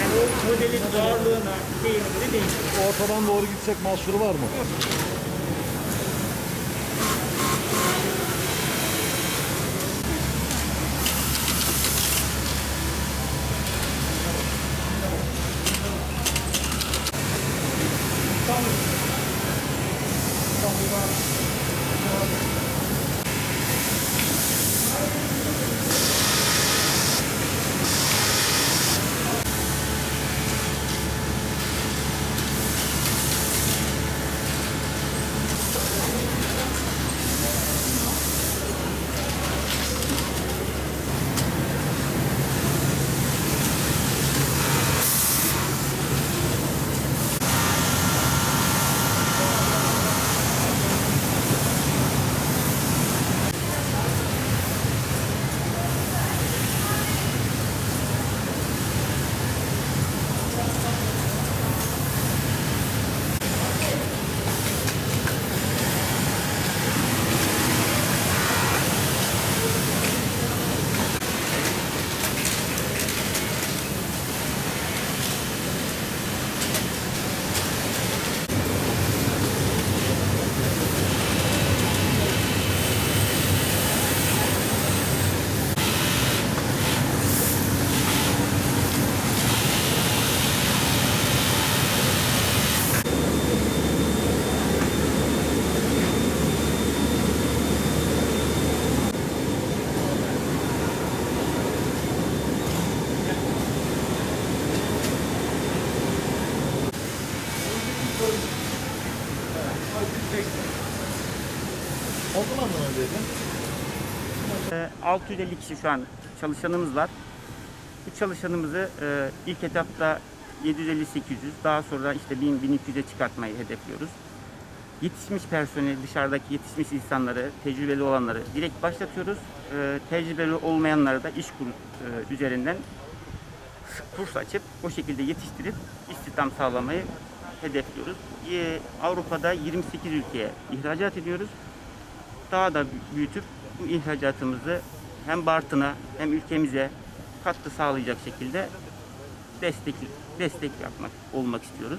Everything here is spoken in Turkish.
Yani o modelin şeyine göre değişir. Ortadan doğru gitsek mahsuru var mı? Ortadan mı? Ee, 650 kişi şu an çalışanımız var. Bu çalışanımızı e, ilk etapta 750-800, daha sonra işte 1000-1200'e çıkartmayı hedefliyoruz. Yetişmiş personeli, dışarıdaki yetişmiş insanları, tecrübeli olanları direkt başlatıyoruz. Ee, tecrübeli olmayanları da iş kur e, üzerinden kurs açıp o şekilde yetiştirip istihdam sağlamayı hedefliyoruz. Avrupa'da 28 ülkeye ihracat ediyoruz daha da büyütüp bu ihracatımızı hem Bartın'a hem ülkemize katkı sağlayacak şekilde destek destek yapmak olmak istiyoruz.